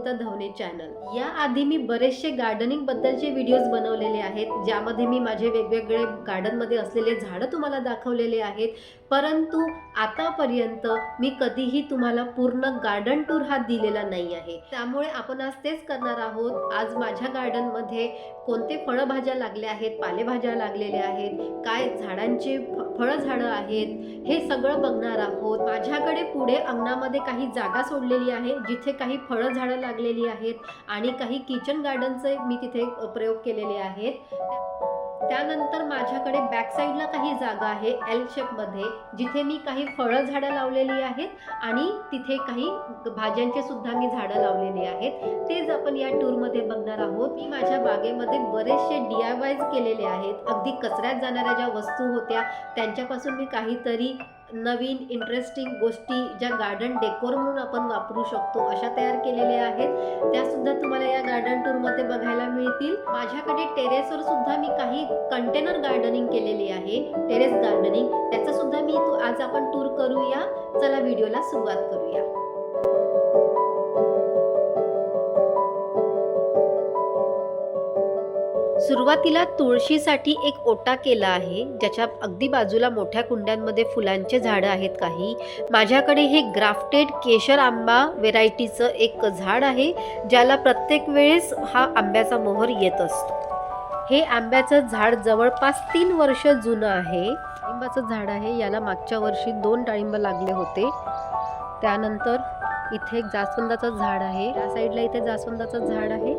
Amruta धवने channel. या आधी मी बरेचसे गार्डनिंग बद्दलचे व्हिडिओज बनवलेले आहेत ज्यामध्ये मी माझे वेगवेगळे गार्डनमध्ये असलेले झाडं तुम्हाला दाखवलेले आहेत. परंतु आतापर्यंत मी कधीही तुम्हाला पूर्ण गार्डन टूर हा दिलेला नाही आहे. त्यामुळे आपण आज तेच करणार आहोत. आज माझ्या गार्डनमध्ये कोणते फळभाज्या लागल्या आहेत पालेभाज्या लागलेल्या आहेत काय झाडांचे फ- फळझाडं आहेत हे सगळं बघणार आहोत. माझ्याकडे पुढे अंगणामध्ये काही जागा सोडलेली आहे जिथे काही फळं झाडं लागलेली आहेत आणि काही किचन गार्डनचे मी तिथे प्रयोग केलेले आहेत. त्यानंतर माझ्याकडे बॅक साईडला काही जागा आहे एल शेपमध्ये जिथे मी काही फळं झाडं लावलेली आहेत आणि तिथे काही भाज्यांचे सुद्धा मी झाडं लावलेली आहेत. तेच आपण या टूरमध्ये बघणार आहोत. मी माझ्या बागेमध्ये बरेचसे डी आय वायज केलेले आहेत. अगदी कचऱ्यात जाणाऱ्या ज्या वस्तू होत्या त्यांच्यापासून मी काहीतरी नवीन इंटरेस्टिंग गोष्टी ज्या गार्डन डेकोर म्हणून आपण वापरू शकतो अशा तयार केलेल्या आहेत. त्या सुद्धा तुम्हाला या गार्डन टूरमध्ये बघायला मिळतील. माझ्याकडे टेरेसवर सुद्धा मी काही कंटेनर गार्डनिंग केलेली आहे. टेरेस गार्डनिंग त्याचा सुद्धा मी आज आपण टूर करूया. चला व्हिडिओला सुरुवात करूया. सुरुवातीला तुळशीसाठी एक ओटा केला आहे ज्याच्या अगदी बाजूला मोठ्या कुंड्यांमध्ये फुलांचे झाडं आहेत काही. माझ्याकडे हे ग्राफ्टेड केशर आंबा व्हेरायटीचं एक झाड आहे ज्याला प्रत्येक वेळेस हा आंब्याचा मोहर येत असतो. हे आंब्याचं झाड जवळपास तीन वर्ष जुनं आहे. डाळिंबाचं झाड आहे याला मागच्या वर्षी दोन डाळिंब लागले होते. त्यानंतर इथे एक जास्वंदाचं झाड आहे. या साईडला इथे जास्वंदाचं झाड आहे.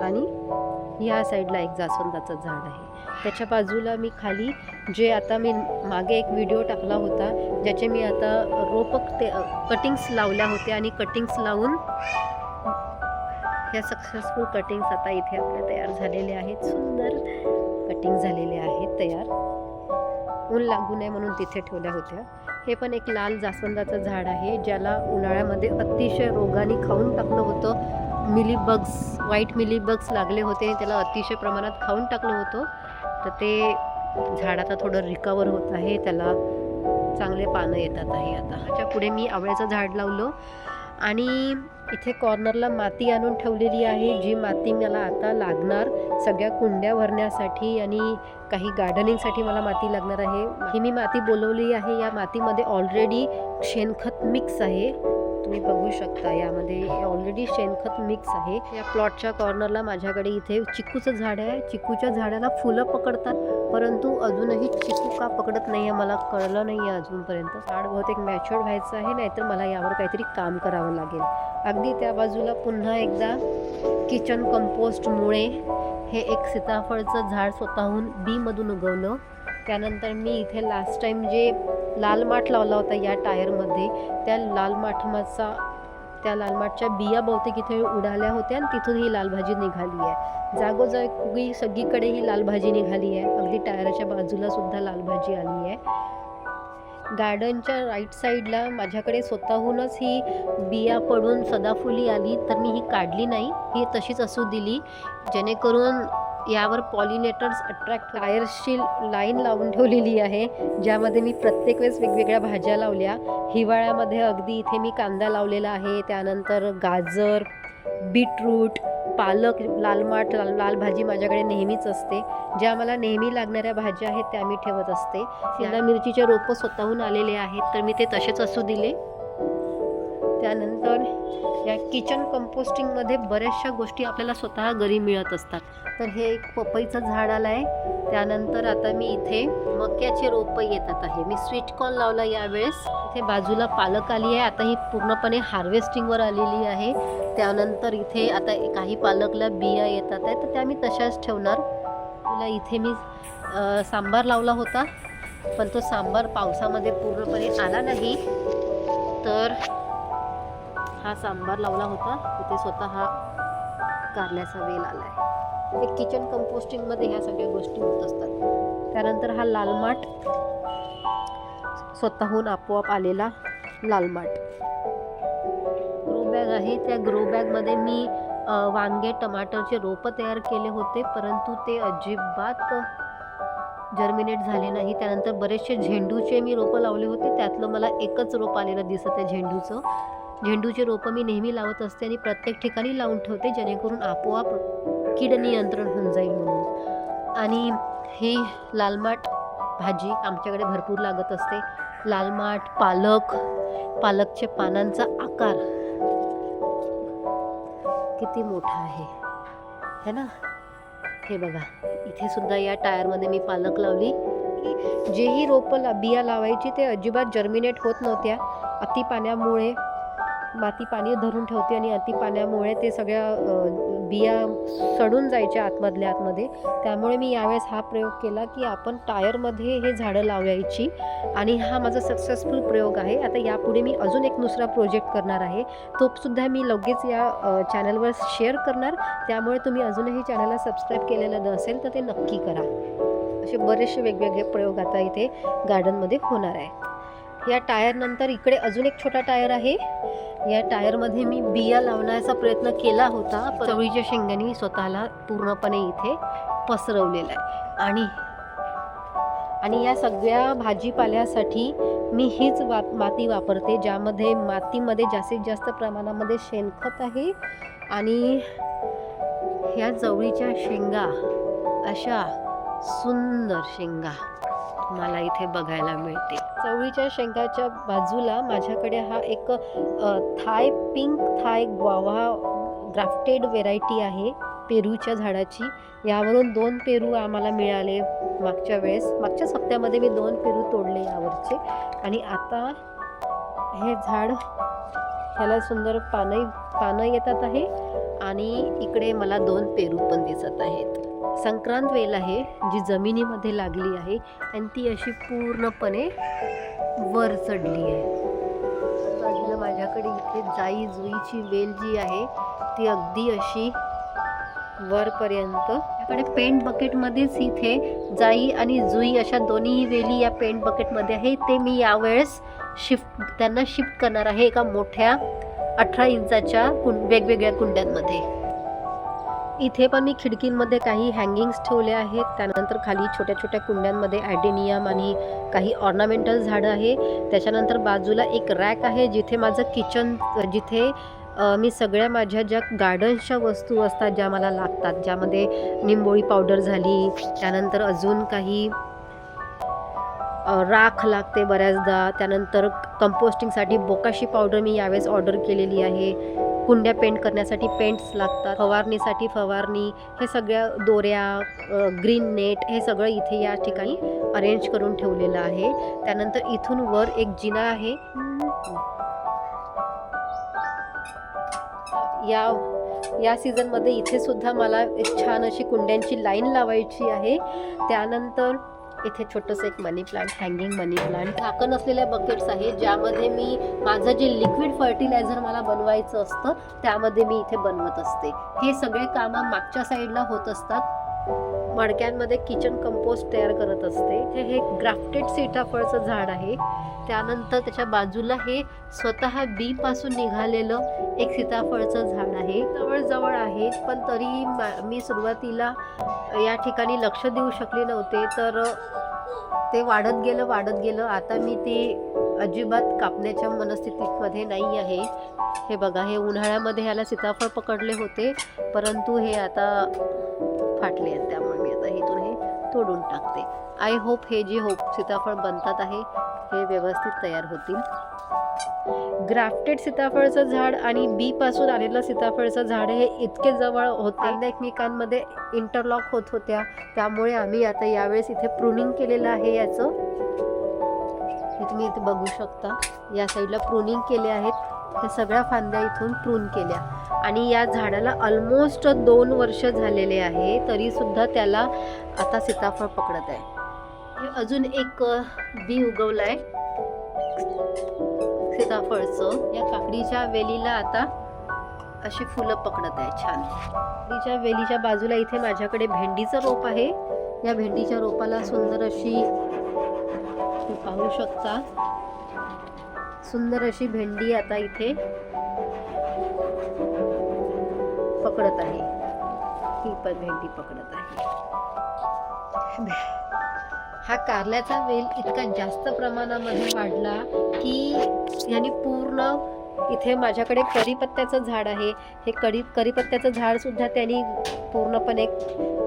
आणि ह्या साईडला एक जास्वंदाचं झाड आहे. त्याच्या बाजूला मी खाली जे आता मी मागे एक व्हिडिओ टाकला होता ज्याचे मी आता रोपक ते कटिंग्स लावल्या होत्या आणि कटिंग्स लावून ह्या सक्सेसफुल कटिंग्स आता इथे आपल्या तयार झालेल्या आहेत. सुंदर कटिंग झालेले आहेत तयार. ऊन लागू नये म्हणून तिथे ठेवल्या होत्या. हे पण एक लाल जास्वंदाचं झाड आहे ज्याला उन्हाळ्यामध्ये अतिशय रोगाने खाऊन टाकलं होतं. मिलीबग्स व्हाईट मिलीबग्स लागले होते आणि त्याला अतिशय प्रमाणात खाऊन टाकलं होतं. तर ते झाड आता थोडं रिकवर होत आहे त्याला चांगले पानं येतात आहे आता. त्याच्या पुढे मी आवळ्याचं झाड लावलं आणि इथे कॉर्नरला माती आणून ठेवलेली आहे जी माती मला आता लागणार. सगळ्या कुंड्या भरण्यासाठी आणि काही गार्डनिंगसाठी मला माती लागणार आहे. ही मी माती बोलवली आहे. या मातीमध्ये ऑलरेडी शेणखत मिक्स आहे. तुम्ही बघू शकता यामध्ये ऑलरेडी शेणखत मिक्स आहे. या प्लॉटच्या कॉर्नरला माझ्याकडे इथे चिकूचं झाड आहे. चिकूच्या झाडाला फुलं पकडतात परंतु अजूनही चिकू का पकडत नाही आहे मला कळलं नाही आहे अजूनपर्यंत. झाड बहुतेक मॅच्युअर व्हायचं आहे नाहीतर मला यावर काहीतरी काम करावं लागेल. अगदी त्या बाजूला पुन्हा एकदा किचन कंपोस्टमुळे हे एक सीताफळचं झाड स्वतःहून बीमधून उगवलं. त्यानंतर मी इथे लास्ट टाईम जे लाल माठ लावला होता या टायरमध्ये त्या लाल माठमाचा त्या लाल माठच्या बिया बहुतेक इथे उडाल्या होत्या आणि तिथून ही लाल भाजी निघाली आहे. जागोजागी सगळीकडे ही लाल भाजी निघाली आहे. अगदी टायरच्या बाजूला सुद्धा लाल भाजी आली आहे. गार्डनच्या राईट साईडला माझ्याकडे स्वतःहूनच ही बिया पडून सदाफुली आली तर मी ही काढली नाही. ही तशीच असू दिली. जेणेकरून यावर पॉलिनेटर्स अट्रॅक्ट टायर्सची लाईन लावून ठेवलेली आहे. ज्यामध्ये मी प्रत्येक वेळेस वेगवेगळ्या भाज्या लावल्या. हिवाळ्यामध्ये अगदी इथे मी कांदा लावलेला आहे. त्यानंतर गाजर बीटरूट पालक लाल माठ लाल लाल भाजी माझ्याकडे नेहमीच असते. ज्या मला नेहमी लागणाऱ्या भाज्या आहेत त्या मी ठेवत असते. शिमला मिरचीचे रोपं स्वतःहून आलेले आहेत तर मी ते तसेच असू दिले. त्यानंतर या किचन कंपोस्टिंगमध्ये बऱ्याचशा गोष्टी आपल्याला स्वतः घरी मिळत असतात. तर हे एक पपईचं झाड आलं आहे त्यानंतर आता मी इथे मक्याचे रोपं येतात आहे. मी स्वीट कॉर्न लावला यावेळेस. इथे बाजूला पालक आली आहे. आता ही पूर्णपणे हार्वेस्टिंगवर आलेली आहे. त्यानंतर इथे आता काही पालकला बिया येतात आहे तर त्या मी तशाच ठेवणार. तुला इथे मी सांबार लावला होता. पण तो सांबार पावसामध्ये पूर्णपणे आला नाही. तर हा सांबार लावला होता. तिथे स्वतः हा कारल्याचा वेल आला आहे किचन कंपोस्टिंगमध्ये ह्या सगळ्या गोष्टी होत असतात. त्यानंतर हा लालमाट स्वतःहून आपोआप आलेला लालमाट ग्रो बॅग आहे. त्या ग्रो बॅगमध्ये मी वांगे टमाटरचे रोपं तयार केले होते परंतु ते अजिबात जर्मिनेट झाले नाही. त्यानंतर बरेचसे झेंडूचे मी रोपं लावले होते. त्यातलं मला एकच रोप आलेलं दिसत आहे झेंडूचं. झेंडूची रोपं मी नेहमी लावत असते आणि प्रत्येक ठिकाणी लावून ठेवते जेणेकरून आपोआप कीड नियंत्रण होऊन जाईल म्हणून. आणि ही लालमाट भाजी आमच्याकडे भरपूर लागत असते. लालमाट पालक पालकच्या पानांचा आकार किती मोठा आहे. है ना? हे बघा इथे सुद्धा या टायरमध्ये मी पालक लावली. जेही रोपं ला बिया लावायची ते अजिबात जर्मिनेट होत नव्हत्या. अति पाण्यामुळे माती पाणी धरून ठेवते आणि अति पाण्यामुळे ते सगळ्या बिया सडून जायच्या आतमधल्या आतमध्ये. त्यामुळे मी यावेळेस हा प्रयोग केला की आपण टायरमध्ये हे झाडं लावायची आणि हा माझा सक्सेसफुल प्रयोग आहे. आता यापुढे मी अजून एक दुसरा प्रोजेक्ट करणार आहे. तो सुद्धा मी लगेच या चॅनलवर शेअर करणार. त्यामुळे तुम्ही अजूनही चॅनलला सबस्क्राईब केलेलं नसेल तर ते नक्की करा. असे बरेचसे वेगवेगळे प्रयोग आता इथे गार्डनमध्ये होणार आहे. या टायरनंतर इकडे अजून एक छोटा टायर आहे. या टायरमध्ये मी बिया लावण्याचा प्रयत्न केला होता चवळीच्या शेंगांनी स्वतःला पूर्णपणे इथे पसरवलेला आहे आणि आणि या सगळ्या भाजीपाल्यासाठी मी हीच वा माती वापरते ज्यामध्ये मातीमध्ये जास्तीत जास्त प्रमाणामध्ये शेणखत आहे आणि ह्या चवळीच्या शेंगा अशा सुंदर शेंगा. मला इथे बघायला मिळते. चवळीच्या शेंगाच्या बाजूला माझ्याकडे हा एक Thai pink Thai guava grafted variety आहे पेरूच्या झाडाची. यावरून दोन पेरू आम्हाला मिळाले मागच्या वेळेस. मागच्या सप्त्यामध्ये मी दोन पेरू तोडले यावरचे. आणि आता हे झाड ह्याला सुंदर पानही पानं येतात आहे. आणि इकडे मला दोन पेरू पण दिसत आहेत. संक्रांत वेल आहे जी जमिनीमध्ये लागली आहे आणि ती अशी पूर्णपणे वर चढली आहे. बाजूला माझ्याकडे इथे जाई जुईची वेल जी आहे ती अगदी अशी वरपर्यंत. त्याकडे पेंट बकेटमध्येच इथे जाई आणि जुई अशा दोन्ही वेली या पेंट बकेटमध्ये आहे. ते मी यावेळेस शिफ्ट त्यांना शिफ्ट करणार आहे एका मोठ्या अठरा इंचाच्या कुं वेगवेगळ्या कुंड्यांमध्ये. इथे पण मी खिडकींमध्ये काही हँगिंग्स ठेवले आहेत. त्यानंतर खाली छोट्या छोट्या कुंड्यांमध्ये ॲडेनियम आणि काही ऑर्नामेंटल झाडं आहे. त्याच्यानंतर बाजूला एक रॅक आहे जिथे माझं किचन जिथे मी सगळ्या माझ्या ज्या गार्डन्सच्या वस्तू असतात ज्या मला लागतात ज्यामध्ये निंबोळी पावडर झाली त्यानंतर अजून काही राख लागते बऱ्याचदा. त्यानंतर कंपोस्टिंगसाठी बोकाशी पावडर मी यावेळेस ऑर्डर केलेली आहे. कुंड्या पेंट करण्यासाठी पेंट्स लागतात. फवारणीसाठी फवारणी हे सगळ्या दोऱ्या ग्रीन नेट हे सगळं इथे या ठिकाणी अरेंज करून ठेवलेलं आहे. त्यानंतर इथून वर एक जिना आहे. या या सीझनमध्ये इथे सुद्धा मला एक छान अशी कुंड्यांची लाईन लावायची आहे. त्यानंतर इथे छोटंसं एक money plant hanging money plant झाकण असलेल्या बकेट्स आहेत ज्यामध्ये मी माझं जे लिक्विड फर्टिलायझर मला बनवायचं असतं त्यामध्ये मी इथे बनवत असते. हे सगळे कामं मागच्या साईडला होत असतात. मडक्यांमध्ये किचन कंपोस्ट तयार करत असते. हे हे ग्राफ्टेड सीताफळचं झाड आहे. त्यानंतर त्याच्या बाजूला हे स्वतः बी पासून निघालेलं एक सीताफळचं झाड आहे. जवळजवळ आहे पण तरी मा- मी सुरुवातीला या ठिकाणी लक्ष देऊ शकले नव्हते. तर ते वाढत गेलं वाढत गेलं. आता मी ते अजिबात कापण्याच्या मनस्थितीमध्ये नाही आहे. हे बघा हे उन्हाळ्यामध्ये ह्याला सीताफळ पकडले होते. परंतु हे आता फाटले आहेत त्यामुळे मी आता इथून हे तोडून टाकते. आय होप हे जे होप सीताफळ बनतात आहे हे व्यवस्थित तयार होतील. ग्राफ्टेड सीताफळचं झाड आणि बी पासून आलेलं सीताफळचं झाड हे इतके जवळ होते. एकमेकांमध्ये इंटरलॉक होत होत्या. त्यामुळे आम्ही आता यावेळेस इथे प्रुनिंग केलेलं आहे याचं. हे तुम्ही इथे बघू शकता. या साईडला प्रुनिंग केले आहेत. हे सगळ्या फांद्या इथून प्रून केल्या. आणि या झाडाला ऑलमोस्ट दोन वर्ष झालेले आहे तरी सुद्धा त्याला आता सीताफळ पकडत आहे. अजून एक बी उगवलं आहे सीताफळचं. या काकडीच्या वेलीला आता अशी फुलं पकडत आहे छान. काकडीच्या वेलीच्या बाजूला इथे माझ्याकडे भेंडीचं रोप आहे. या भेंडीच्या रोपाला सुंदर अशी पाहू शकता सुंदर अशी भेंडी आता इथे पकडत आहे. ही पण भेंडी पकडत आहे. हा कारल्याचा वेल इतका जास्त प्रमाणामध्ये वाढला की याने पूर्ण इथे माझ्याकडे करीपत्त्याचं झाड आहे. हे कढी करीपत्त्याचं झाड सुद्धा त्यांनी पूर्णपणे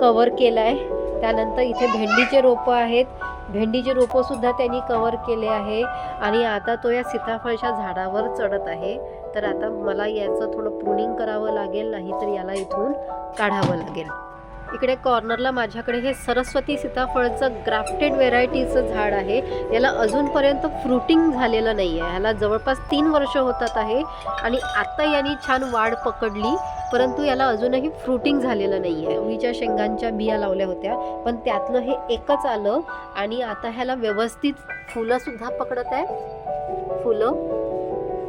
कवर केलं आहे त्यानंतर इथे भेंडीचे रोपं आहेत. भेंडीचे रोपंसुद्धा त्यांनी कवर केले आहे. आणि आता तो या सीताफळच्या झाडावर चढत आहे. तर आता मला याचं थोडं प्रुनिंग करावं लागेल नाही तर याला इथून काढावं लागेल. इकडे कॉर्नरला माझ्याकडे हे सरस्वती सीताफळचं ग्राफ्टेड व्हेरायटीचं झाड आहे. याला अजूनपर्यंत फ्रुटिंग झालेलं नाही आहे ह्याला जवळपास तीन वर्ष होतात आहे. आणि आत्ता यांनी छान वाढ पकडली. परंतु याला अजूनही फ्रुटिंग झालेलं नाही आहे चवळीच्या शेंगांच्या बिया लावल्या होत्या पण त्यातलं हे एकच आलं आणि आता ह्याला व्यवस्थित फुलंसुद्धा पकडत आहे. फुलं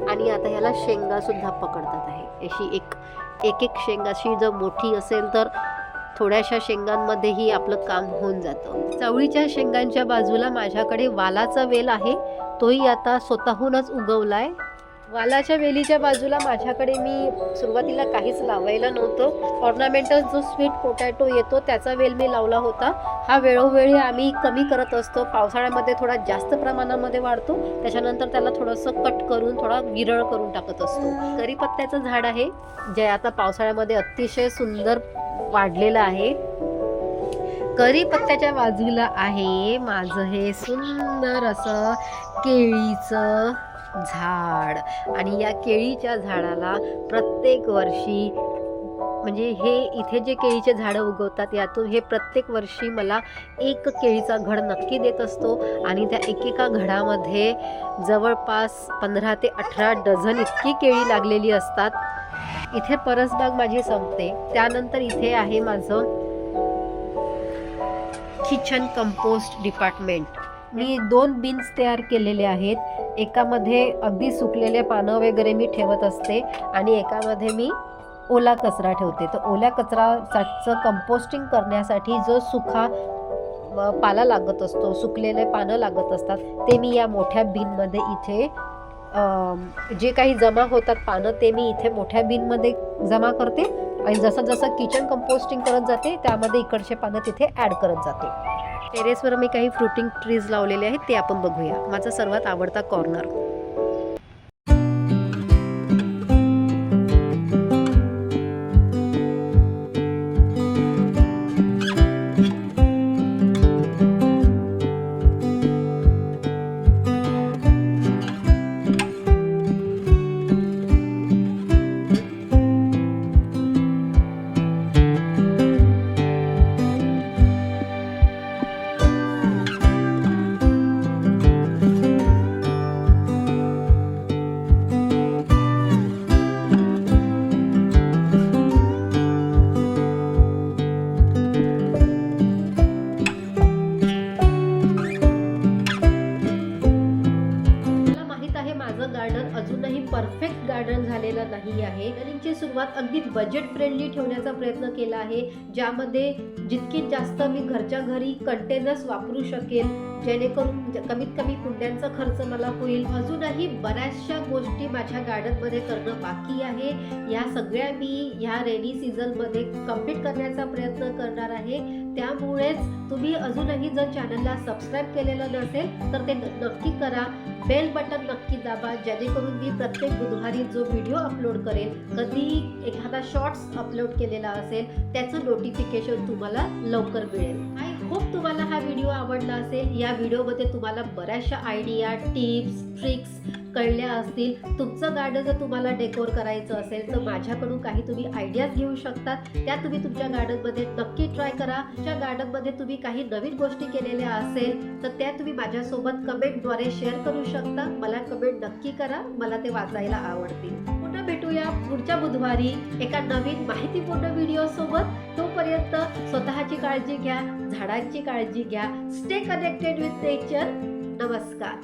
आणि आता ह्याला शेंगासुद्धा पकडतात आहे. अशी एक एक एक शेंगाशी जर मोठी असेल तर थोड्याशा शेंगांमध्येही आपलं काम होऊन जातं. चवळीच्या शेंगांच्या बाजूला माझ्याकडे वालाचा वेल आहे. तोही आता स्वतःहूनच उगवला आहे वालाच्या वेलीच्या बाजूला माझ्याकडे मी सुरुवातीला काहीच लावायला नव्हतं. ऑर्नामेंटल जो स्वीट पोटॅटो येतो त्याचा वेल मी लावला होता. हा वेळोवेळी आम्ही कमी करत असतो. पावसाळ्यामध्ये थोडा जास्त प्रमाणामध्ये वाढतो. त्याच्यानंतर त्याला थोडंसं कट करून थोडा विरळ करून टाकत असतो. करीपत्त्याचं झाड आहे जे आता पावसाळ्यामध्ये अतिशय सुंदर वाढलेलं आहे. करीपत्त्याच्या बाजूला आहे माझं हे सुंदर असं केळीचं झाड आणि या केळीच्या झाडाला प्रत्येक वर्षी म्हणजे हे इथे जे केळीचे झाडं उगवतात यातून हे प्रत्येक वर्षी मला एक केळीचा घड नक्की देत असतो आणि त्या एकेका घडामध्ये जवळपास पंधरा ते अठरा डझन इतकी केळी लागलेली असतात. इथे परसबाग माझी संपते. त्यानंतर इथे आहे माझं किचन कंपोस्ट डिपार्टमेंट मी दोन बिन्स तयार केलेले आहेत. एकामध्ये अगदी सुकलेले पानं वगैरे मी ठेवत असते आणि एकामध्ये मी ओला कचरा ठेवते. तर ओल्या कचराचं कंपोस्टिंग करण्यासाठी जो सुखा पाला लागत असतो सुकलेले पानं लागत असतात ते मी या मोठ्या बिनमध्ये इथे जे काही जमा होतात पानं ते मी इथे मोठ्या बिनमध्ये जमा करते. आणि जसं जसं किचन कंपोस्टिंग करत जाते त्यामध्ये इकडचे पानं तिथे ॲड करत जाते. टेरेसवर मी काही फ्रुटिंग ट्रीज लावलेले आहेत ते आपण बघूया. माझा सर्वात आवडता कॉर्नर आहे. ट्रेनिंगची सुरुवात अगदी बजेट फ्रेंडली ठेवण्याचा प्रयत्न केला आहे. ज्यामध्ये जितकी जास्त मी घरच्या घरी कंटेनर्स वापरू शकेल जेणेकरून म्हणजे कमीत कमी कुंड्यांचा खर्च मला होईल. अजूनही बऱ्याचशा गोष्टी माझ्या गार्डनमध्ये करणं बाकी आहे. या सगळ्या मी ह्या रेनी सीझनमध्ये कंप्लीट करण्याचा प्रयत्न करणार आहे. त्यामुळेच तुम्ही अजूनही जर चॅनलला सबस्क्राईब केलेलं नसेल तर ते नक्की करा. बेल बटन नक्की दाबा जेणेकरून मी प्रत्येक बुधवारी जो व्हिडिओ अपलोड करेल कधीही एखादा शॉर्ट्स अपलोड केलेला असेल त्याचं नोटिफिकेशन तुम्हाला लवकर मिळेल. होप तुम्हाला हा व्हिडिओ आवडला असेल. या व्हिडिओमध्ये तुम्हाला बऱ्याचशा आयडिया टिप्स ट्रिक्स कळल्या असतील. तुमचं गार्डन जर तुम्हाला डेकोर करायचं असेल तर माझ्याकडून काही तुम्ही आयडियाज घेऊ शकतात त्या तुम्ही तुमच्या गार्डनमध्ये नक्की ट्राय करा. तुमच्या गार्डनमध्ये तुम्ही काही नवीन गोष्टी केलेल्या असेल तर त्या तुम्ही माझ्यासोबत कमेंटद्वारे शेअर करू शकता. मला कमेंट नक्की करा. मला ते वाचायला आवडतील. भेटूया पुढच्या बुधवारी एका नवीन माहितीपूर्ण व्हिडिओ सोबत. तोपर्यंत स्वतःची काळजी घ्या झाडांची काळजी घ्या. स्टे कनेक्टेड विथ नेचर नमस्कार.